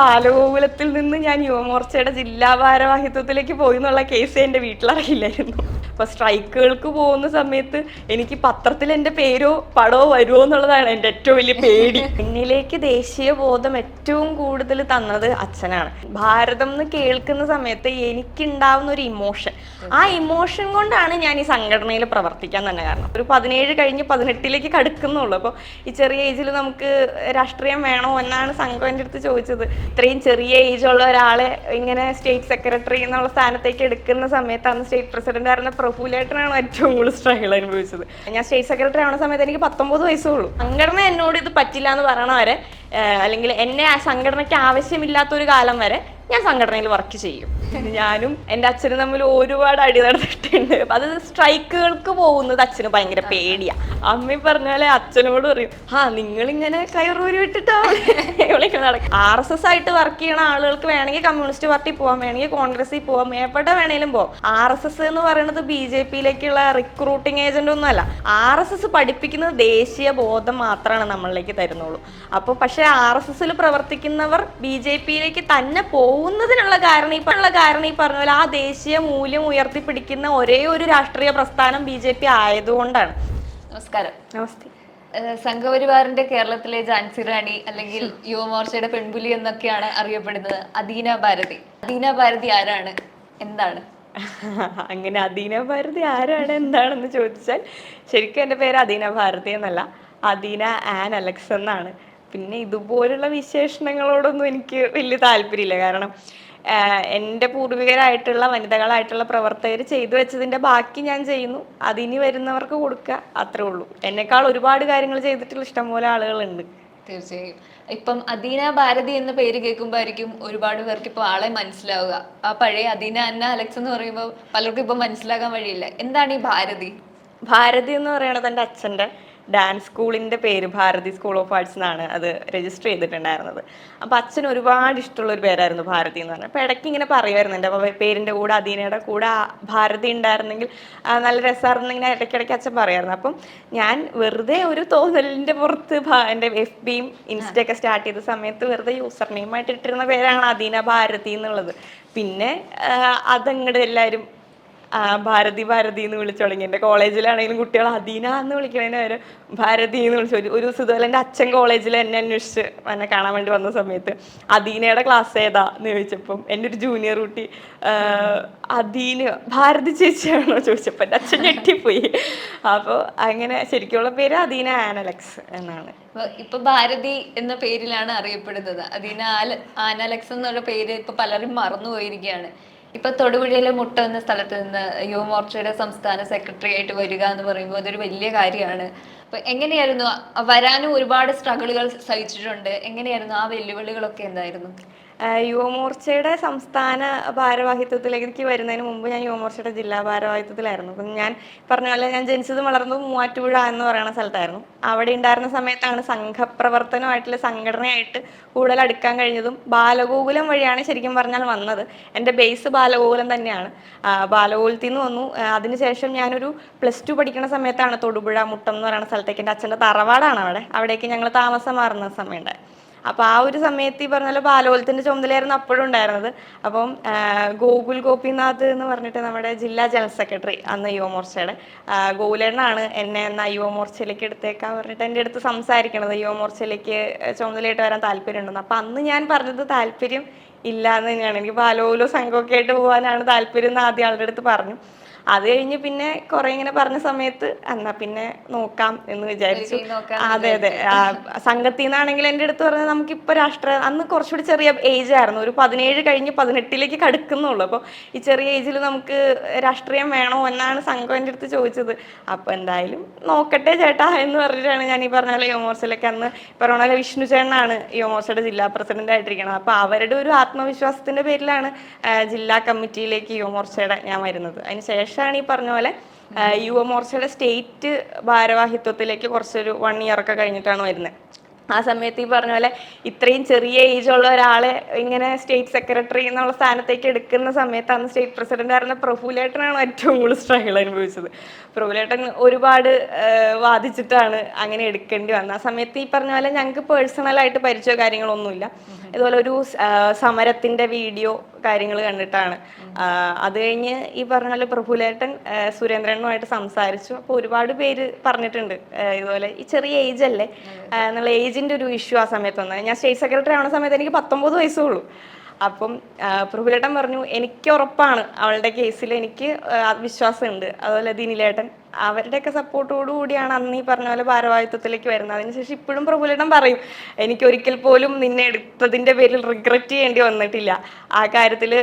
ബാലഗോകുലത്തിൽ നിന്ന് ഞാൻ യുവമോർച്ചയുടെ ജില്ലാ ഭാരവാഹിത്വത്തിലേക്ക് പോയി എന്നുള്ള കേസ് എന്റെ വീട്ടിലറിയില്ലായിരുന്നു. അപ്പോൾ സ്ട്രൈക്കുകൾക്ക് പോകുന്ന സമയത്ത് എനിക്ക് പത്രത്തിൽ എന്റെ പേരോ പടമോ വരുമോ എന്നുള്ളതാണ് എന്റെ ഏറ്റവും വലിയ പേടി. എന്നിലേക്ക് ദേശീയ ബോധം ഏറ്റവും കൂടുതൽ തന്നത് അച്ഛനാണ്. ഭാരതം എന്ന് കേൾക്കുന്ന സമയത്ത് എനിക്കുണ്ടാവുന്ന ഒരു ഇമോഷൻ. ആ ഇമോഷൻ കൊണ്ടാണ് ഞാൻ ഈ സംഘടനയിൽ പ്രവർത്തിക്കാൻ തന്നെ കാരണം. ഒരു പതിനേഴ് കഴിഞ്ഞ് പതിനെട്ടിലേക്ക് കടക്കുന്നുള്ളൂ. അപ്പോൾ ഈ ചെറിയ ഏജിൽ നമുക്ക് രാഷ്ട്രീയം വേണോ എന്നാണ് സംഘം എന്റെ അടുത്ത് ചോദിച്ചത്. ഇത്രയും ചെറിയ ഏജുള്ള ഒരാളെ ഇങ്ങനെ സ്റ്റേറ്റ് സെക്രട്ടറി എന്നുള്ള സ്ഥാനത്തേക്ക് എടുക്കുന്ന സമയത്ത് അന്ന് സ്റ്റേറ്റ് പ്രസിഡന്റ് ആയിരുന്ന പ്രഫുലേട്ടനാണ് ഏറ്റവും കൂടുതൽ സ്ട്രഗിൾ അനുഭവിച്ചത്. ഞാൻ സ്റ്റേറ്റ് സെക്രട്ടറി ആവുന്ന സമയത്ത് എനിക്ക് പത്തൊമ്പത് വയസ്സേ ഉള്ളൂ സംഘടന എന്നോട് ഇത് പറ്റില്ല എന്ന് പറയണ വരെ അല്ലെങ്കിൽ എന്നെ ആ സംഘടനയ്ക്ക് ആവശ്യമില്ലാത്ത ഒരു കാലം വരെ ഞാൻ സംഘടനയിൽ വർക്ക് ചെയ്യും. ഞാനും എന്റെ അച്ഛനും തമ്മിൽ ഒരുപാട് അടി നടന്നിട്ടുണ്ട്. അത് സ്ട്രൈക്കുകൾക്ക് പോകുന്നത് അച്ഛന് ഭയങ്കര പേടിയാ. അമ്മ പറഞ്ഞാലേ അച്ഛനോട് പറയും ആ നിങ്ങളിങ്ങനെ കയറൂരി വിട്ടിട്ടാ? നടക്കും. ആർ എസ് എസ് ആയിട്ട് വർക്ക് ചെയ്യണ ആളുകൾക്ക് വേണമെങ്കിൽ കമ്മ്യൂണിസ്റ്റ് പാർട്ടി പോവാം വേണമെങ്കിൽ കോൺഗ്രസിൽ പോവാം എവിടെ വേണേലും പോവാം. ആർ എസ് എസ് എന്ന് പറയുന്നത് ബി ജെ പിയിലേക്കുള്ള റിക്രൂട്ടിംഗ് ഏജന്റ് ഒന്നുമല്ല ആർ എസ് എസ് പഠിപ്പിക്കുന്നത് ദേശീയ ബോധം മാത്രമാണ് നമ്മളിലേക്ക് തരുന്നുള്ളൂ. അപ്പോൾ പക്ഷേ ആർ എസ് എസിൽ പ്രവർത്തിക്കുന്നവർ ബി ജെ പിയിലേക്ക് തന്നെ പോകുന്നതിനുള്ള കാരണം ഈ ഉള്ള കാരണം ഈ പറഞ്ഞ പോലെ ആ ദേശീയ മൂല്യം ഉയർത്തിപ്പിടിക്കുന്ന ഒരേ ഒരു രാഷ്ട്രീയ പ്രസ്ഥാനം ബി ജെ പി ആയതുകൊണ്ടാണ്. നമസ്കാരം. നമസ്തേ. സംഘപരിവാറിന്റെ കേരളത്തിലെ ജാൻസി റാണി അല്ലെങ്കിൽ യുവമോർച്ചയുടെ പെൺപുലി എന്നൊക്കെയാണ് അറിയപ്പെടുന്നത്. അദീന ഭാരതി. അദീന ഭാരതി ആരാണ്? എന്താണ്? അങ്ങനെ അദീന ഭാരതി ആരാണ്? എന്താണെന്ന് ചോദിച്ചാൽ ശരിക്കും എന്റെ പേര് അദീന ഭാരതി എന്നല്ല. അദീന ആൻ അലക്സ് എന്നാണ്. പിന്നെ ഇതുപോലുള്ള വിശേഷണങ്ങളോടൊന്നും എനിക്ക് വലിയ താല്പര്യമില്ല. കാരണം എന്റെ പൂർവികരായിട്ടുള്ള വനിതകളായിട്ടുള്ള പ്രവർത്തകർ ചെയ്തു വെച്ചതിന്റെ ബാക്കി ഞാൻ ചെയ്യുന്നു. അതിനി വരുന്നവർക്ക് കൊടുക്കുക അത്രേ ഉള്ളൂ. എന്നെക്കാൾ ഒരുപാട് കാര്യങ്ങൾ ചെയ്തിട്ടുള്ള ഇഷ്ടംപോലെ ആളുകളുണ്ട്. തീർച്ചയായും. ഇപ്പം അദീന ഭാരതി എന്ന പേര് കേൾക്കുമ്പോഴായിരിക്കും ഒരുപാട് പേർക്ക് ഇപ്പോൾ ആളെ മനസ്സിലാവുക. ആ പഴയ അദീന അന്ന അലക്സ് എന്ന് പറയുമ്പോൾ പലർക്കും ഇപ്പം മനസ്സിലാകാൻ വഴിയില്ല. എന്താണ് ഈ ഭാരതി? ഭാരതി എന്ന് പറയുന്നത് എന്റെ അച്ഛന്റെ ഡാൻസ് സ്കൂളിന്റെ പേര് ഭാരതി സ്കൂൾ ഓഫ് ആർട്സ് എന്നാണ് അത് രജിസ്റ്റർ ചെയ്തിട്ടുണ്ടായിരുന്നത്. അപ്പോൾ അച്ഛൻ ഒരുപാട് ഇഷ്ടമുള്ള ഒരു പേരായിരുന്നു ഭാരതി എന്ന് പറഞ്ഞാൽ. അപ്പോൾ ഇടയ്ക്ക് ഇങ്ങനെ പറയുമായിരുന്നു എന്റെ പേ- പേരിന്റെ കൂടെ അദീനയുടെ കൂടെ ഭാരതി ഉണ്ടായിരുന്നെങ്കിൽ നല്ല രസമായിരുന്നു ഇങ്ങനെ ഇടയ്ക്കിടയ്ക്ക് അച്ഛൻ പറയായിരുന്നു. അപ്പം ഞാൻ വെറുതെ ഒരു തോന്നലിന്റെ പുറത്ത് എന്റെ എഫ് ബിയും ഇൻസ്റ്റയൊക്കെ സ്റ്റാർട്ട് ചെയ്ത സമയത്ത് വെറുതെ യൂസർ നെയിമായിട്ട് ഇട്ടിരുന്ന പേരാണ് അദീന ഭാരതി എന്നുള്ളത്. പിന്നെ അതങ്ങോട്ട് അതങ്ങട് എല്ലാവരും ഭാരതി ഭാരതി എന്ന് വിളിച്ചു തുടങ്ങി. എന്റെ കോളേജിലാണെങ്കിലും കുട്ടികൾ അദീന എന്ന് വിളിക്കുന്നതിന് വരെ ഭാരതി എന്ന് വിളിച്ചു. ഒരു ഒരു ദിവസം എന്റെ അച്ഛൻ കോളേജിൽ എന്നെ അന്വേഷിച്ച് എന്നെ കാണാൻ വേണ്ടി വന്ന സമയത്ത് അദീനയുടെ ക്ലാസ് ഏതാ എന്ന് ചോദിച്ചപ്പം എന്റെ ഒരു ജൂനിയർ കുട്ടി അദീന ഭാരതി ചേച്ചിയാണോ ചോദിച്ചപ്പോൾ എന്റെ അച്ഛൻ ഞെട്ടിപ്പോയി. അപ്പോൾ അങ്ങനെ ശരിക്കുള്ള പേര് അദീന ആനലക്സ് എന്നാണ്. ഇപ്പൊ- ഇപ്പൊ ഭാരതി എന്ന പേരിലാണ് അറിയപ്പെടുന്നത്. അദീന ആനലക്സ് എന്നുള്ള പേര് ഇപ്പൊ പലരും മറന്നുപോയിരിക്കുകയാണ്. ഇപ്പൊ തൊടുപുഴയിലെ മുട്ട എന്ന സ്ഥലത്ത് നിന്ന് യുവമോർച്ചയുടെ സംസ്ഥാന സെക്രട്ടറി ആയിട്ട് വരിക എന്ന് പറയുമ്പോൾ അതൊരു വലിയ കാര്യമാണ്. അപ്പൊ എങ്ങനെയായിരുന്നു? വരാനും ഒരുപാട് സ്ട്രഗിളുകൾ സഹിച്ചിട്ടുണ്ട്. എങ്ങനെയായിരുന്നു ആ വെല്ലുവിളികളൊക്കെ എന്തായിരുന്നു? യുവമോർച്ചയുടെ സംസ്ഥാന ഭാരവാഹിത്വത്തിലേക്ക് വരുന്നതിന് മുമ്പ് ഞാൻ യുവമോർച്ചയുടെ ജില്ലാ ഭാരവാഹിത്വത്തിലായിരുന്നു. അപ്പം ഞാൻ പറഞ്ഞ പോലെ ഞാൻ ജനിച്ചതും വളർന്നതും മൂവാറ്റുപുഴ എന്ന് പറയുന്ന സ്ഥലത്തായിരുന്നു. അവിടെ ഉണ്ടായിരുന്ന സമയത്താണ് സംഘപ്രവർത്തനമായിട്ടുള്ള സംഘടനയായിട്ട് കൂടുതൽ അടുക്കാൻ കഴിഞ്ഞതും ബാലഗോകുലം വഴിയാണ് ശരിക്കും പറഞ്ഞാൽ വന്നത്. എന്റെ ബേസ് ബാലഗോകുലം തന്നെയാണ്. ബാലഗോകുലത്തിൽ നിന്ന് വന്നു. അതിനുശേഷം ഞാനൊരു പ്ലസ് ടു പഠിക്കുന്ന സമയത്താണ് തൊടുപുഴ മുട്ടം എന്ന് പറയുന്ന സ്ഥലത്തേക്ക് എന്റെ അച്ഛന്റെ തറവാടാണ് അവിടെ. അവിടേക്ക് ഞങ്ങൾ താമസം മാറുന്ന സമയമുണ്ടായി അപ്പോൾ ആ ഒരു സമയത്ത് ഈ പറഞ്ഞ പോലെ ബാലോത്സവത്തിന്റെ ചുമതലയായിരുന്നു അപ്പോഴും ഉണ്ടായിരുന്നത്. അപ്പം ഗോകുൽ ഗോപിനാഥ് എന്ന് പറഞ്ഞിട്ട് നമ്മുടെ ജില്ലാ ജനറൽ സെക്രട്ടറി അന്ന് യുവമോർച്ചയുടെ മോർച്ചയുടെ ഗോകുലേണ്ണാണ് എന്നെ എന്നാ യുവമോർച്ചയിലേക്ക് എടുത്തേക്കാൻ പറഞ്ഞിട്ട് എന്റെ അടുത്ത് സംസാരിക്കണത്. യുവമോർച്ചയിലേക്ക് ചുമതലയായിട്ട് വരാൻ താല്പര്യമുണ്ടെന്ന്. അപ്പം അന്ന് ഞാൻ പറഞ്ഞത് താല്പര്യം ഇല്ല എന്ന് തന്നെയാണ്. എനിക്ക് ബാലോലോ സംഘമൊക്കെ ആയിട്ട് പോകാനാണ് താല്പര്യം എന്ന് ആദ്യം ആളുടെ അടുത്ത് പറഞ്ഞു. അത് കഴിഞ്ഞ് പിന്നെ കുറെ ഇങ്ങനെ പറഞ്ഞ സമയത്ത് എന്നാ പിന്നെ നോക്കാം എന്ന് വിചാരിച്ചു. അതെ അതെ. സംഘത്തിൽ നിന്നാണെങ്കിൽ എന്റെ അടുത്ത് പറഞ്ഞത് നമുക്കിപ്പോൾ രാഷ്ട്ര അന്ന് കുറച്ചുകൂടി ചെറിയ ഏജ് ആയിരുന്നു. ഒരു പതിനേഴ് കഴിഞ്ഞ് പതിനെട്ടിലേക്ക് കടക്കുന്നുള്ളൂ. അപ്പോൾ ഈ ചെറിയ ഏജിൽ നമുക്ക് രാഷ്ട്രീയം വേണോ എന്നാണ് സംഘം എന്റെ അടുത്ത് ചോദിച്ചത്. അപ്പോൾ എന്തായാലും നോക്കട്ടെ ചേട്ടാ എന്ന് പറഞ്ഞിട്ടാണ് ഞാൻ ഈ പറഞ്ഞ പോലെ യുവമോർച്ചയിലേക്ക് അന്ന് പറഞ്ഞ പോലെ വിഷ്ണു ചേട്ടനാണ് യുവമോർച്ചയുടെ ജില്ലാ പ്രസിഡന്റ് ആയിട്ടിരിക്കുന്നത് അപ്പോൾ അവരുടെ ഒരു ആത്മവിശ്വാസത്തിന്റെ പേരിലാണ് ജില്ലാ കമ്മിറ്റിയിലേക്ക് യുവമോർച്ചയുടെ ഞാൻ വരുന്നത്. അതിന് ശേഷമാണ് ഈ പറഞ്ഞ പോലെ യുവമോർച്ചയുടെ സ്റ്റേറ്റ് ഭാരവാഹിത്വത്തിലേക്ക് കുറച്ചൊരു വൺ ഇയർ ഒക്കെ കഴിഞ്ഞിട്ടാണ് വരുന്നത്. ആ സമയത്ത് ഈ പറഞ്ഞ പോലെ ഇത്രയും ചെറിയ ഏജ് ഉള്ള ഒരാളെ ഇങ്ങനെ സ്റ്റേറ്റ് സെക്രട്ടറി എന്നുള്ള സ്ഥാനത്തേക്ക് എടുക്കുന്ന സമയത്ത് അന്ന് സ്റ്റേറ്റ് പ്രസിഡന്റ് ആയിരുന്ന പ്രഫുലേട്ടനാണ് ഏറ്റവും കൂടുതൽ സ്ട്രഗിൾ അനുഭവിച്ചത്. പ്രഫുലേട്ടൻ ഒരുപാട് വാദിച്ചിട്ടാണ് അങ്ങനെ എടുക്കേണ്ടി വന്നത്. ആ സമയത്ത് ഈ പറഞ്ഞ പോലെ ഞങ്ങൾക്ക് പേഴ്സണലായിട്ട് പരിചയമോ കാര്യങ്ങളൊന്നുമില്ല. ഇതുപോലെ ഒരു സമരത്തിന്റെ വീഡിയോ കാര്യങ്ങൾ കണ്ടിട്ടാണ്. അത് കഴിഞ്ഞ് ഈ പറഞ്ഞ പോലെ പ്രഫുലേട്ടൻ സുരേന്ദ്രനുമായിട്ട് സംസാരിച്ചു. അപ്പോൾ ഒരുപാട് പേര് പറഞ്ഞിട്ടുണ്ട്. ഇതുപോലെ ഈ ചെറിയ ഏജ് അല്ലേ? എന്നുള്ള ഏജിന്റെ ഒരു ഇഷ്യൂ ആ സമയത്ത് വന്നത്. ഞാൻ സ്റ്റേറ്റ് സെക്രട്ടറി ആവുന്ന സമയത്ത് എനിക്ക് പത്തൊമ്പത് വയസ്സേ ഉള്ളൂ. അപ്പം പ്രഭുലേട്ടൻ പറഞ്ഞു എനിക്ക് ഉറപ്പാണ് അവളുടെ കേസിൽ എനിക്ക് വിശ്വാസമുണ്ട്. അതുപോലെ ദിനിലേട്ടൻ അവരുടെയൊക്കെ സപ്പോർട്ടോടു കൂടിയാണ് അന്ന് ഈ പറഞ്ഞ പോലെ ഭാരവാഹിത്വത്തിലേക്ക് വരുന്നത്. അതിനുശേഷം ഇപ്പോഴും പ്രഭുലേട്ടൻ പറയും എനിക്ക് ഒരിക്കൽ പോലും നിന്നെ എടുത്തതിന്റെ പേരിൽ റിഗ്രറ്റ് ചെയ്യേണ്ടി വന്നിട്ടില്ല. ആ കാര്യത്തിൽ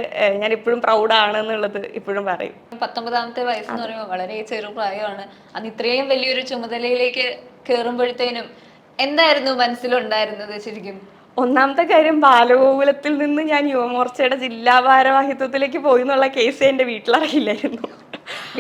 ഞാൻ ഇപ്പോഴും പ്രൗഡാണ് എന്നുള്ളത് ഇപ്പോഴും പറയും. പത്തൊമ്പതാമത്തെ വയസ്സെന്ന് പറയുമ്പോൾ വളരെ ചെറുപ്രായമാണ് അന്ന് ഇത്രയും വലിയൊരു ചുമതലയിലേക്ക് കയറുമ്പോഴത്തേനും എന്തായിരുന്നു മനസ്സിലുണ്ടായിരുന്നത് ശരിക്കും? ഒന്നാമത്തെ കാര്യം ബാലഗോകുലത്തിൽ നിന്ന് ഞാൻ യുവമോർച്ചയുടെ ജില്ലാ ഭാരവാഹിത്വത്തിലേക്ക് പോയി എന്നുള്ള കേസ് എന്റെ വീട്ടിലറിയില്ലായിരുന്നു.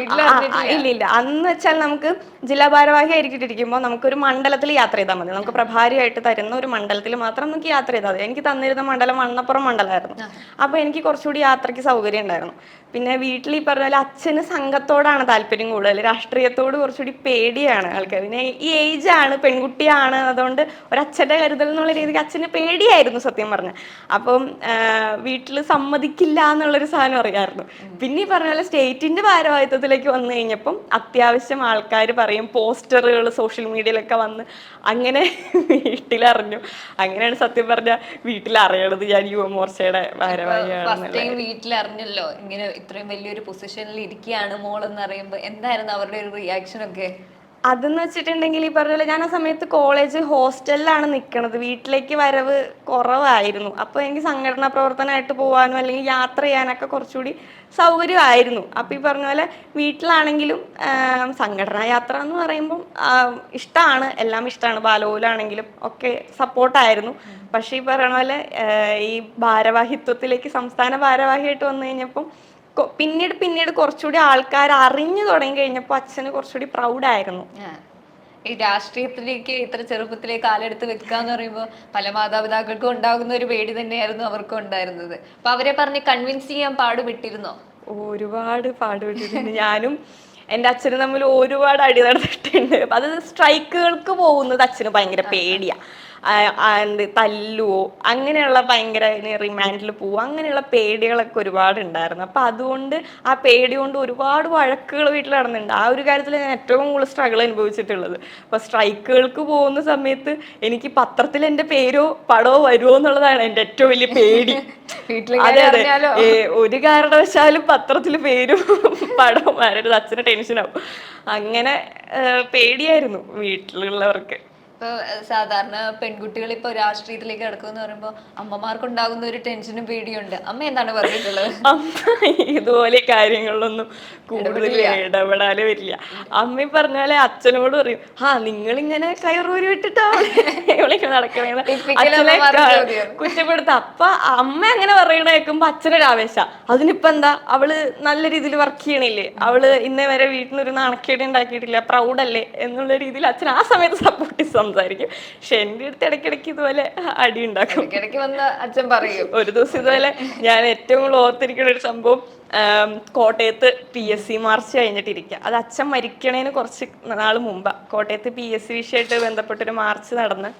ഇല്ല ഇല്ല. അന്ന് വെച്ചാൽ നമുക്ക് ജില്ലാ ഭാരവാഹി ആയിരിക്കിട്ടിരിക്കുമ്പോൾ നമുക്കൊരു മണ്ഡലത്തിൽ യാത്ര ചെയ്താൽ മതി. നമുക്ക് പ്രഭാരിയായിട്ട് തരുന്ന ഒരു മണ്ഡലത്തിൽ മാത്രം നമുക്ക് യാത്ര ചെയ്താൽ മതി. എനിക്ക് തന്നിരുന്ന മണ്ഡലം വണ്ണപ്പുറം മണ്ഡലമായിരുന്നു. അപ്പൊ എനിക്ക് കുറച്ചുകൂടി യാത്രയ്ക്ക് സൗകര്യം ഉണ്ടായിരുന്നു. പിന്നെ വീട്ടിൽ ഈ പറഞ്ഞ പോലെ അച്ഛന് സംഘത്തോടാണ് താല്പര്യം കൂടുതൽ. രാഷ്ട്രീയത്തോട് കുറച്ചുകൂടി പേടിയാണ് ആൾക്കാർ. പിന്നെ ഈ ഏജ് ആണ് പെൺകുട്ടിയാണ് അതുകൊണ്ട് ഒരു അച്ഛന്റെ കരുതൽ എന്നുള്ള രീതിക്ക് അച്ഛന് പേടിയായിരുന്നു സത്യം പറഞ്ഞ അപ്പം വീട്ടിൽ സമ്മതിക്കില്ല എന്നുള്ളൊരു സാധനം അറിയാമായിരുന്നു. പിന്നെ ഈ പറഞ്ഞ പോലെ സ്റ്റേറ്റിന്റെ ഭാരവാഹിത്വത്തിലേക്ക് വന്നു കഴിഞ്ഞപ്പം അത്യാവശ്യം ആൾക്കാർ പറയും പോസ്റ്ററുകൾ സോഷ്യൽ മീഡിയയിലൊക്കെ വന്ന് അങ്ങനെ വീട്ടിലറിഞ്ഞു. അങ്ങനെയാണ് സത്യം പറഞ്ഞ വീട്ടിലറിയണത് ഞാൻ യുവമോർച്ചയുടെ ഭാരവാഹിയാണ് വീട്ടിലറിഞ്ഞല്ലോ ഇങ്ങനെ ഇത്രയും വലിയൊരു പൊസിഷനിൽ ഇരിക്കുകയാണ് എന്ന് അറിയുമ്പോൾ എന്തായിരുന്നു അവരുടെ ഒരു റിയാക്ഷൻ ഒക്കെ? അതെന്ന് വെച്ചിട്ടുണ്ടെങ്കിൽ ഈ പറഞ്ഞ പോലെ ഞാൻ ആ സമയത്ത് കോളേജ് ഹോസ്റ്റലിലാണ് നിൽക്കണത് വീട്ടിലേക്ക് വരവ് കുറവായിരുന്നു. അപ്പോൾ എനിക്ക് സംഘടനാ പ്രവർത്തനമായിട്ട് പോകാനും അല്ലെങ്കിൽ യാത്ര ചെയ്യാനൊക്കെ കുറച്ചുകൂടി സൗകര്യമായിരുന്നു. അപ്പോൾ ഈ പറഞ്ഞ പോലെ വീട്ടിലാണെങ്കിലും സംഘടനാ യാത്ര എന്ന് പറയുമ്പം ഇഷ്ടമാണ് എല്ലാം ഇഷ്ടമാണ് ബാലോലാണെങ്കിലും ഒക്കെ സപ്പോർട്ടായിരുന്നു പക്ഷേ ഈ പറഞ്ഞ പോലെ ഈ ഭാരവാഹിത്വത്തിലേക്ക് സംസ്ഥാന ഭാരവാഹിയായിട്ട് വന്നു കഴിഞ്ഞപ്പം പിന്നീട് പിന്നീട് കുറച്ചുകൂടി ആൾക്കാർ അറിഞ്ഞു തുടങ്ങി കഴിഞ്ഞപ്പോൾ അച്ഛന് കുറച്ചുകൂടി പ്രൗഡായിരുന്നു. ഈ രാഷ്ട്രീയത്തിലേക്ക് ഇത്ര ചെറുപ്പത്തിലെ കാലെടുത്ത് വെക്കുക എന്ന് പറയുമ്പോൾ പല മാതാപിതാക്കൾക്കും ഉണ്ടാകുന്ന ഒരു പേടി തന്നെയായിരുന്നു അവർക്കും ഉണ്ടായിരുന്നത്. അപ്പൊ അവരെ പറഞ്ഞ് കൺവിൻസ് ചെയ്യാൻ പാടുപെട്ടിരുന്നോ? ഒരുപാട് പാടുപെട്ടിട്ടുണ്ട്. ഞാനും എന്റെ അച്ഛനും തമ്മിൽ ഒരുപാട് അടി നടന്നിട്ടുണ്ട്. അത് സ്ട്രൈക്കുകൾക്ക് പോകുന്നത് അച്ഛന് ഭയങ്കര പേടിയാ ആ, ആ, എന്ത് തല്ലുവോ അങ്ങനെയുള്ള ഭയങ്കര റിമാൻഡിൽ പോവോ അങ്ങനെയുള്ള പേടികളൊക്കെ ഒരുപാട് ഉണ്ടായിരുന്നു അപ്പം അതുകൊണ്ട് ആ പേടി കൊണ്ട് ഒരുപാട് വഴക്കുകൾ വീട്ടിൽ നടന്നിട്ടുണ്ട്. ആ ഒരു കാര്യത്തിൽ ഞാൻ ഏറ്റവും കൂടുതൽ സ്ട്രഗിൾ അനുഭവിച്ചിട്ടുള്ളത്. അപ്പോൾ സ്ട്രൈക്കുകൾക്ക് പോകുന്ന സമയത്ത് എനിക്ക് പത്രത്തിൽ എന്റെ പേരോ പടമോ വരുമോ എന്നുള്ളതാണ് എന്റെ ഏറ്റവും വലിയ പേടി. അതെ അതെ. ഒരു കാരണവശാലും പത്രത്തിൽ പേരും പടവും വരരുത്. അച്ഛന് ടെൻഷനാവും അങ്ങനെ പേടിയായിരുന്നു വീട്ടിലുള്ളവർക്ക്. ഇപ്പൊ സാധാരണ പെൺകുട്ടികൾ ഇപ്പൊ രാഷ്ട്രീയത്തിലേക്ക് കിടക്കുമെന്ന് പറയുമ്പോൾ അമ്മമാർക്കുണ്ടാകുന്ന ഒരു ടെൻഷനും പേടിയുണ്ട്. അമ്മ എന്താണ് പറഞ്ഞിട്ടുള്ളത്? അമ്മ ഇതുപോലെ കാര്യങ്ങളിലൊന്നും കൂടുതൽ ഇടപെടാതെ വരില്ല. അമ്മ പറഞ്ഞാലെ അച്ഛനോട് പറയും ആ നിങ്ങളിങ്ങനെ കയറൂരി വിട്ടിട്ടാണ് നടക്കണേ നടക്കണേന്ന്. അച്ഛനെ കുറ്റപ്പെടുത്ത അപ്പൊ അമ്മ അങ്ങനെ പറയണ കേൾക്കുമ്പോ അച്ഛനൊരു ആവേശ. അതിനിപ്പോ എന്താ അവൾ നല്ല രീതിയിൽ വർക്ക് ചെയ്യണില്ലേ? അവൾ ഇന്നേ വരെ വീട്ടിലൊരു നാണക്കേട് ഉണ്ടാക്കിയിട്ടില്ല പ്രൗഡല്ലേ എന്നുള്ള രീതിയിൽ അച്ഛൻ ആ സമയത്ത് സപ്പോർട്ട് സംസാരിക്കും. പക്ഷെ എന്റെ അടുത്ത് ഇടയ്ക്കിടയ്ക്ക് ഇതുപോലെ അടി ഉണ്ടാക്കും. ഇടയ്ക്ക് വന്ന് അച്ഛൻ പറയും. ഒരു ദിവസം ഇതുപോലെ ഞാൻ ഏറ്റവും കൂടുതൽ ഓർത്തിരിക്കുന്ന ഒരു സംഭവം കോട്ടയത്ത് പി എസ് സി മാർച്ച് കഴിഞ്ഞിട്ടിരിക്കുക അത് അച്ഛൻ മരിക്കണേന് കുറച്ച് നാൾ മുമ്പാണ് കോട്ടയത്ത് പി എസ് സി വിഷയമായിട്ട് ബന്ധപ്പെട്ടൊരു മാർച്ച് നടന്ന്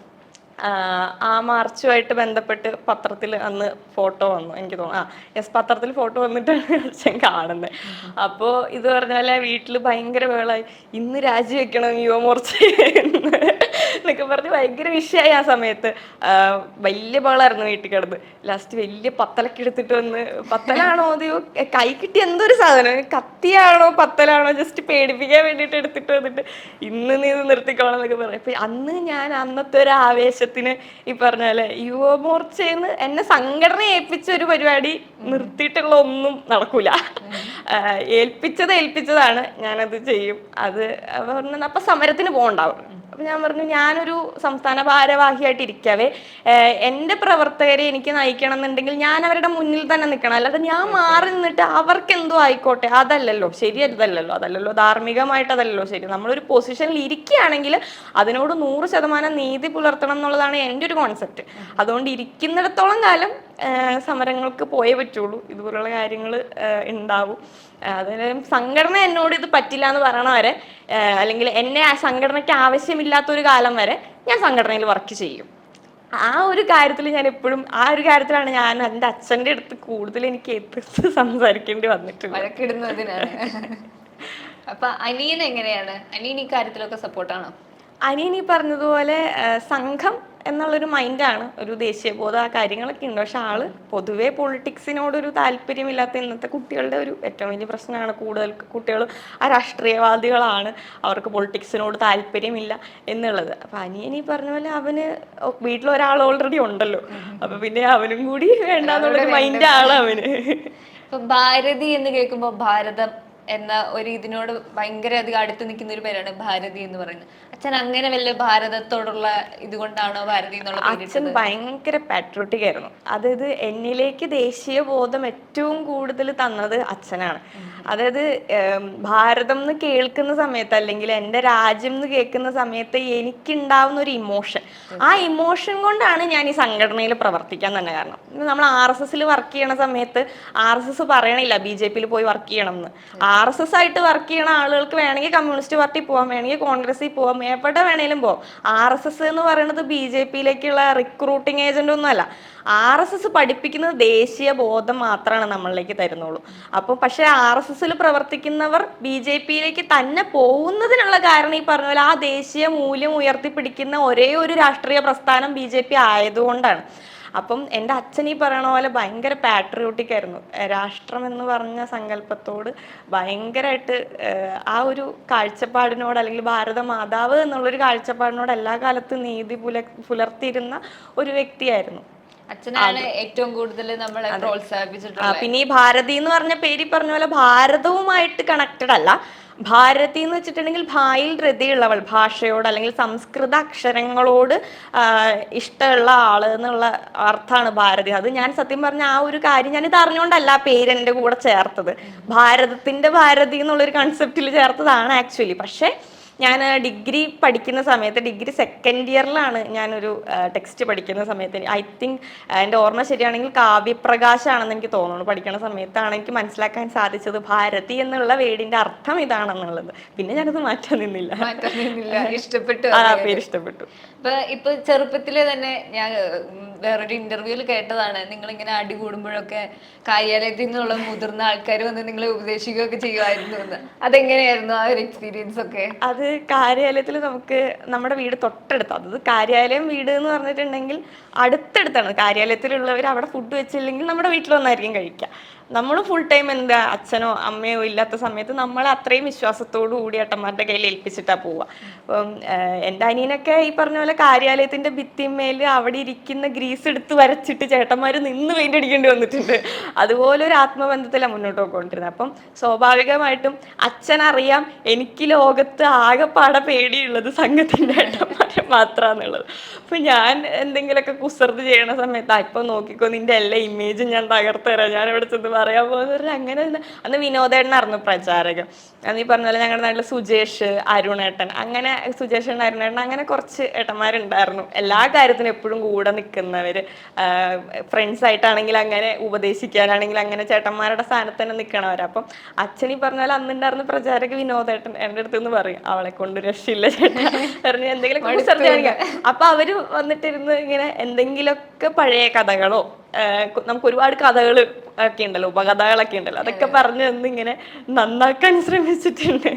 ആ, മാർച്ചുമായിട്ട് ബന്ധപ്പെട്ട് പത്രത്തിൽ അന്ന് ഫോട്ടോ വന്നു എനിക്ക് തോന്നുന്നു. ആ യെസ് പത്രത്തിൽ ഫോട്ടോ വന്നിട്ടാണ് അച്ഛൻ കാണുന്നത് അപ്പോൾ ഇത് പറഞ്ഞ പോലെ വീട്ടിൽ ഭയങ്കര വേളായി ഇന്ന് രാജിവെക്കണം യുവമോർച്ച എന്നൊക്കെ പറഞ്ഞ് ഭയങ്കര വിഷയമായി ആ സമയത്ത്. വലിയ ബോളായിരുന്നു വീട്ടിൽ കിടന്ന്. ലാസ്റ്റ് വലിയ പത്തലൊക്കെ എടുത്തിട്ട് വന്ന് പത്തലാണോ അതെയോ? കൈ കിട്ടിയ എന്തൊരു സാധനം? കത്തിയാണോ പത്തലാണോ? ജസ്റ്റ് പേടിപ്പിക്കാൻ വേണ്ടിയിട്ട് എടുത്തിട്ട് വന്നിട്ട് ഇന്ന് നീ ഇത് നിർത്തിക്കോളാം എന്നൊക്കെ പറയും അപ്പൊ അന്ന് ഞാൻ അന്നത്തെ ഒരു ആവേശത്തിന് ഈ പറഞ്ഞ പോലെ എന്നെ സംഘടന ഏൽപ്പിച്ച ഒരു പരിപാടി നിർത്തിയിട്ടുള്ള ഒന്നും നടക്കൂല. ഏൽപ്പിച്ചത് ഏൽപ്പിച്ചതാണ്. ഞാനത് ചെയ്യും. അത് പറഞ്ഞ അപ്പൊ സമരത്തിന് പോകണ്ടാവും അപ്പം ഞാൻ പറഞ്ഞു ഞാനൊരു സംസ്ഥാന ഭാരവാഹിയായിട്ട് ഇരിക്കാവേ. എന്റെ പ്രവർത്തകരെ എനിക്ക് നയിക്കണം എന്നുണ്ടെങ്കിൽ ഞാൻ അവരുടെ മുന്നിൽ തന്നെ നിൽക്കണം. അല്ലാതെ ഞാൻ മാറി നിന്നിട്ട് അവർക്ക് എന്തോ ആയിക്കോട്ടെ. അതല്ലല്ലോ. ശരിയതല്ലല്ലോ അതല്ലല്ലോ. ധാർമ്മികമായിട്ട് അതല്ലല്ലോ. ശരി നമ്മളൊരു പൊസിഷനിൽ ഇരിക്കുകയാണെങ്കിൽ അതിനോട് നൂറ് ശതമാനം നീതി പുലർത്തണം എന്നുള്ളതാണ് എന്റെ ഒരു കോൺസെപ്റ്റ് അതുകൊണ്ട് ഇരിക്കുന്നിടത്തോളം കാലം സമരങ്ങൾക്ക് പോയേ പറ്റുള്ളൂ. ഇതുപോലുള്ള കാര്യങ്ങൾ ഉണ്ടാവും അതിന് സംഘടന എന്നോട് ഇത് പറ്റില്ല എന്ന് പറയണ വരെ അല്ലെങ്കിൽ എന്നെ ആ സംഘടനയ്ക്ക് ആവശ്യമില്ലാത്ത ഒരു കാലം വരെ ഞാൻ സംഘടനയിൽ വർക്ക് ചെയ്യും. ആ ഒരു കാര്യത്തിൽ ഞാൻ എപ്പോഴും ആ ഒരു കാര്യത്തിലാണ് ഞാൻ എന്റെ അച്ഛന്റെ അടുത്ത് കൂടുതൽ എനിക്ക് എതിർത്ത് സംസാരിക്കേണ്ടി വന്നിട്ടുണ്ട് അപ്പൊ അനിയൻ എങ്ങനെയാണ്? അനിയൻ ഈ കാര്യത്തിലൊക്കെ സപ്പോർട്ടാണോ അനിയൻ ഈ പറഞ്ഞതുപോലെ സംഘം എന്നുള്ളൊരു മൈൻഡാണ്. ഒരു ദേശീയബോധം ആ കാര്യങ്ങളൊക്കെ ഉണ്ട്. പക്ഷെ ആൾ പൊതുവെ പൊളിറ്റിക്സിനോടൊരു താല്പര്യമില്ലാത്ത ഇന്നത്തെ കുട്ടികളുടെ ഒരു ഏറ്റവും വലിയ പ്രശ്നമാണ് കൂടുതൽ കുട്ടികൾ ആ രാഷ്ട്രീയവാദികളാണ്. അവർക്ക് പൊളിറ്റിക്സിനോട് താല്പര്യമില്ല എന്നുള്ളത്. അപ്പൊ അനിയൻ ഈ പറഞ്ഞ പോലെ അവന് വീട്ടിലൊരാൾ ഓൾറെഡി ഉണ്ടല്ലോ. അപ്പൊ പിന്നെ അവനും കൂടി വേണ്ടാന്നുള്ളൊരു മൈൻഡാണ് അവന്. ഇപ്പം ഭാരതി എന്ന് കേൾക്കുമ്പോൾ ഭാരതം എന്ന ഒരു ഇതിനോട് ഭയങ്കര അധികം അടുത്ത് നിൽക്കുന്ന ഒരു പേരാണ് ഭാരതി എന്ന് പറയുന്നത്. അച്ഛൻ അങ്ങനെ വലിയ ഭാരതത്തോടുള്ള ഇതുകൊണ്ടാണോ ഭാരതി എന്നുള്ള അച്ഛൻ ഭയങ്കര പാട്രോട്ടിക് ആയിരുന്നു. അതായത് എന്നിലേക്ക് ദേശീയ ബോധം ഏറ്റവും കൂടുതൽ തന്നത് അച്ഛനാണ്. അതായത് ഭാരതം എന്ന് കേൾക്കുന്ന സമയത്ത് അല്ലെങ്കിൽ എന്റെ രാജ്യം എന്ന് കേൾക്കുന്ന സമയത്ത് എനിക്കുണ്ടാവുന്ന ഒരു ഇമോഷൻ ആ ഇമോഷൻ കൊണ്ടാണ് ഞാൻ ഈ സംഘടനയിൽ പ്രവർത്തിക്കാൻ തന്നെ കാരണം. നമ്മൾ ആർ എസ് എസിൽ വർക്ക് ചെയ്യണ സമയത്ത് ആർ എസ് എസ് പറയണില്ല ബി ജെ പിയിൽ പോയി വർക്ക് ചെയ്യണം എന്ന് ആർ എസ് എസ് ആയിട്ട് വർക്ക് ചെയ്യണ ആളുകൾക്ക് വേണമെങ്കിൽ കമ്മ്യൂണിസ്റ്റ് പാർട്ടി പോവാം വേണമെങ്കിൽ കോൺഗ്രസിൽ പോവാം എവിടെ വേണേലും പോവാം. ആർ എസ് എസ് എന്ന് പറയുന്നത് ബി ജെ പിയിലേക്കുള്ള റിക്രൂട്ടിംഗ് ഏജന്റ് ഒന്നുമല്ല ആർ എസ് എസ് പഠിപ്പിക്കുന്നത് ദേശീയ ബോധം മാത്രമാണ് നമ്മളിലേക്ക് തരുന്നുള്ളൂ. അപ്പോൾ പക്ഷേ ആർ എസ് എസിൽ പ്രവർത്തിക്കുന്നവർ ബി ജെ പിയിലേക്ക് തന്നെ പോകുന്നതിനുള്ള കാരണം ഈ പറഞ്ഞ പോലെ ആ ദേശീയ മൂല്യം ഉയർത്തിപ്പിടിക്കുന്ന ഒരേ ഒരു രാഷ്ട്രീയ പ്രസ്ഥാനം ബി ജെ പി ആയതുകൊണ്ടാണ്. അപ്പം എന്റെ അച്ഛൻ ഈ പറയണ പോലെ ഭയങ്കര പാട്രിയോട്ടിക് ആയിരുന്നു. രാഷ്ട്രം എന്ന് പറഞ്ഞ സങ്കല്പത്തോട് ഭയങ്കരമായിട്ട് ആ ഒരു കാഴ്ചപ്പാടിനോട് അല്ലെങ്കിൽ ഭാരത മാതാവ് എന്നുള്ളൊരു കാഴ്ചപ്പാടിനോട് എല്ലാ കാലത്തും നീതി പുല പുലർത്തിയിരുന്ന ഒരു വ്യക്തിയായിരുന്നു. അച്ഛനാണ് ഏറ്റവും കൂടുതൽ നമ്മളെ പ്രോത്സാഹിപ്പിച്ചിട്ടുള്ളത്. പിന്നെ ഈ ഭാരതി എന്ന് പറഞ്ഞ പേര് പറഞ്ഞ പോലെ ഭാരതവുമായിട്ട് കണക്റ്റഡ് അല്ല. ഭാരതി എന്ന് വെച്ചിട്ടുണ്ടെങ്കിൽ ഭായിൽ രതിയുള്ളവൾ ഭാഷയോട് അല്ലെങ്കിൽ സംസ്കൃത അക്ഷരങ്ങളോട് ഇഷ്ടമുള്ള ആൾ എന്നുള്ള അർത്ഥമാണ് ഭാരതി. അത് ഞാൻ സത്യം പറഞ്ഞ ആ ഒരു കാര്യം ഞാൻ ഇത് അറിഞ്ഞുകൊണ്ടല്ല പേര് കൂടെ ചേർത്തത്. ഭാരതത്തിന്റെ ഭാരതി എന്നുള്ളൊരു കൺസെപ്റ്റിൽ ചേർത്തതാണ് ആക്ച്വലി പക്ഷേ ഞാൻ ഡിഗ്രി പഠിക്കുന്ന സമയത്ത് ഡിഗ്രി സെക്കൻഡ് ഇയറിലാണ് ഞാനൊരു ടെക്സ്റ്റ് പഠിക്കുന്ന സമയത്ത്. ഐ തിങ്ക് എന്റെ ഓർമ്മ ശരിയാണെങ്കിൽ കാവ്യപ്രകാശാണെന്ന് എനിക്ക് തോന്നുന്നു. പഠിക്കുന്ന സമയത്താണ് എനിക്ക് മനസ്സിലാക്കാൻ സാധിച്ചത് ഭാരതി എന്നുള്ള വേടിന്റെ അർത്ഥം ഇതാണെന്നുള്ളത്. പിന്നെ ഞാനത് മാറ്റാൻ നിന്നില്ല. മാറ്റാൻ നിന്നില്ല. ഇഷ്ടപ്പെട്ടു ആ. പേര് ഇഷ്ടപ്പെട്ടു. ഇപ്പൊ ഇപ്പൊ ചെറുപ്പത്തിലെ തന്നെ ഞാൻ വേറൊരു ഇന്റർവ്യൂവിൽ കേട്ടതാണ്. നിങ്ങൾ ഇങ്ങനെ അടി കൂടുമ്പോഴൊക്കെ കാര്യാലയത്തിൽ നിന്നുള്ള മുതിർന്ന ആൾക്കാർ വന്ന് നിങ്ങളെ ഉപദേശിക്കുകയൊക്കെ ചെയ്യുമായിരുന്നു എന്ന്. അതെങ്ങനെയായിരുന്നു ആ ഒരു എക്സ്പീരിയൻസ് ഒക്കെ? അത് കാര്യാലയത്തിൽ നമുക്ക് നമ്മുടെ വീട് തൊട്ടടുത്ത്. അത് കാര്യാലയം വീട് എന്ന് പറഞ്ഞിട്ടുണ്ടെങ്കിൽ അടുത്തടുത്താണ്. കാര്യാലയത്തിലുള്ളവർ അവിടെ ഫുഡ് വെച്ചില്ലെങ്കിൽ നമ്മുടെ വീട്ടിൽ വന്നായിരിക്കും കഴിക്കുക. നമ്മൾ ഫുൾ ടൈം എന്താ അച്ഛനോ അമ്മയോ ഇല്ലാത്ത സമയത്ത് നമ്മൾ അത്രയും വിശ്വാസത്തോടു കൂടി ഏട്ടന്മാരുടെ കയ്യിൽ ഏൽപ്പിച്ചിട്ടാ പോവുക അപ്പം എന്റെ അനിയനൊക്കെ ഈ പറഞ്ഞ പോലെ കാര്യാലയത്തിന്റെ ഭിത്തിമേൽ അവിടെ ഇരിക്കുന്ന ഗ്രീസ് എടുത്ത് വരച്ചിട്ട് ചേട്ടന്മാർ നിന്ന് പെയിന്റ് അടിക്കേണ്ടി വന്നിട്ടുണ്ട്. അതുപോലെ ഒരു ആത്മബന്ധത്തിലാണ് മുന്നോട്ട് പോയിക്കൊണ്ടിരുന്നത്. അപ്പം സ്വാഭാവികമായിട്ടും അച്ഛനറിയാം എനിക്ക് ലോകത്ത് ആകെപ്പാടെ പേടിയുള്ളത് സംഘത്തിന്റെ ഏട്ടന്മാരെ. മാത്രമാണെന്നുള്ളത് അപ്പൊ ഞാൻ എന്തെങ്കിലുമൊക്കെ കുസൃതി ചെയ്യണ സമയത്ത് ഇപ്പം നോക്കിക്കോ നിന്റെ എല്ലാ ഇമേജും ഞാൻ തകർത്തരാം ഞാൻ ഇവിടെ ചെന്ന് പറയാൻ പോകുന്ന പറഞ്ഞാൽ അങ്ങനെ അന്ന് വിനോദേട്ടനായിരുന്നു പ്രചാരകൻ. അന്ന് ഈ പറഞ്ഞ പോലെ ഞങ്ങളുടെ നാട്ടിൽ സുജേഷ് അരുണേട്ടൻ അങ്ങനെ സുജേഷ് അരുണേട്ടൻ അങ്ങനെ കുറച്ച് ഏട്ടന്മാരുണ്ടായിരുന്നു. എല്ലാ കാര്യത്തിനും എപ്പോഴും കൂടെ നിൽക്കുന്നവര് ഫ്രണ്ട്സ് ആയിട്ടാണെങ്കിൽ അങ്ങനെ ഉപദേശിക്കാനാണെങ്കിൽ അങ്ങനെ ചേട്ടന്മാരുടെ സ്ഥാനത്ത് തന്നെ നിൽക്കണവർ അപ്പം അച്ഛൻ ഈ പറഞ്ഞ പോലെ അന്നുണ്ടായിരുന്ന പ്രചാരക വിനോദേട്ടൻ എന്റെ അടുത്ത് നിന്ന് പറയും അവളെ കൊണ്ട് രക്ഷയില്ല ചേട്ടൻ പറഞ്ഞ് എന്തെങ്കിലും കാണിക്കാം അപ്പൊ അവർ വന്നിട്ടിരുന്ന് ഇങ്ങനെ എന്തെങ്കിലുമൊക്കെ പഴയ കഥകളോ നമുക്ക് ഒരുപാട് കഥകൾ ഒക്കെ ഉണ്ടല്ലോ ഉപകഥകളൊക്കെ ഉണ്ടല്ലോ അതൊക്കെ പറഞ്ഞു തന്ന് ഇങ്ങനെ നന്നാക്കാൻ ശ്രമിച്ചിട്ടുണ്ട്.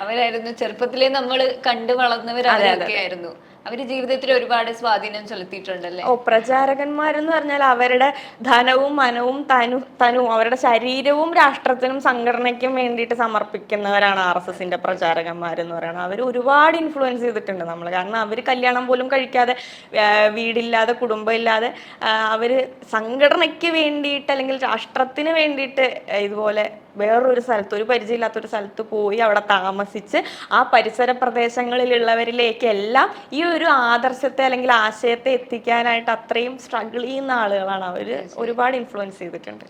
അവരായിരുന്നു ചെറുപ്പത്തിലേ നമ്മൾ കണ്ടു വളർന്നവരായിരുന്നു ആയിരുന്നു അവർ ജീവിതത്തിൽ ഒരുപാട് സ്വാധീനം ചെലുത്തിയിട്ടുണ്ടല്ലേ? ഓ പ്രചാരകന്മാരെന്ന് പറഞ്ഞാൽ അവരുടെ ധനവും മനവും തനു തനുവും അവരുടെ ശരീരവും രാഷ്ട്രത്തിനും സംഘടനയ്ക്കും വേണ്ടിയിട്ട് സമർപ്പിക്കുന്നവരാണ് ആർ എസ് എസിന്റെ പ്രചാരകന്മാരെന്ന് പറയുന്നത്. അവർ ഒരുപാട് ഇൻഫ്ലുവൻസ് ചെയ്തിട്ടുണ്ട് നമ്മൾ കാരണം അവർ കല്യാണം പോലും കഴിക്കാതെ വീടില്ലാതെ കുടുംബമില്ലാതെ അവർ സംഘടനയ്ക്ക് വേണ്ടിയിട്ട് അല്ലെങ്കിൽ രാഷ്ട്രത്തിന് വേണ്ടിയിട്ട് ഇതുപോലെ വേറൊരു സ്ഥലത്ത് ഒരു പരിചയമില്ലാത്തൊരു സ്ഥലത്ത് പോയി അവിടെ താമസിച്ച് ആ പരിസര പ്രദേശങ്ങളിലുള്ളവരിലേക്കെല്ലാം ഈ ഒരു ആദർശത്തെ അല്ലെങ്കിൽ ആശയത്തെ എത്തിക്കാനായിട്ട് അത്രയും സ്ട്രഗിൾ ചെയ്യുന്ന ആളുകളാണ് അവർ ഒരുപാട് ഇൻഫ്ലുവൻസ് ചെയ്തിട്ടുണ്ട്.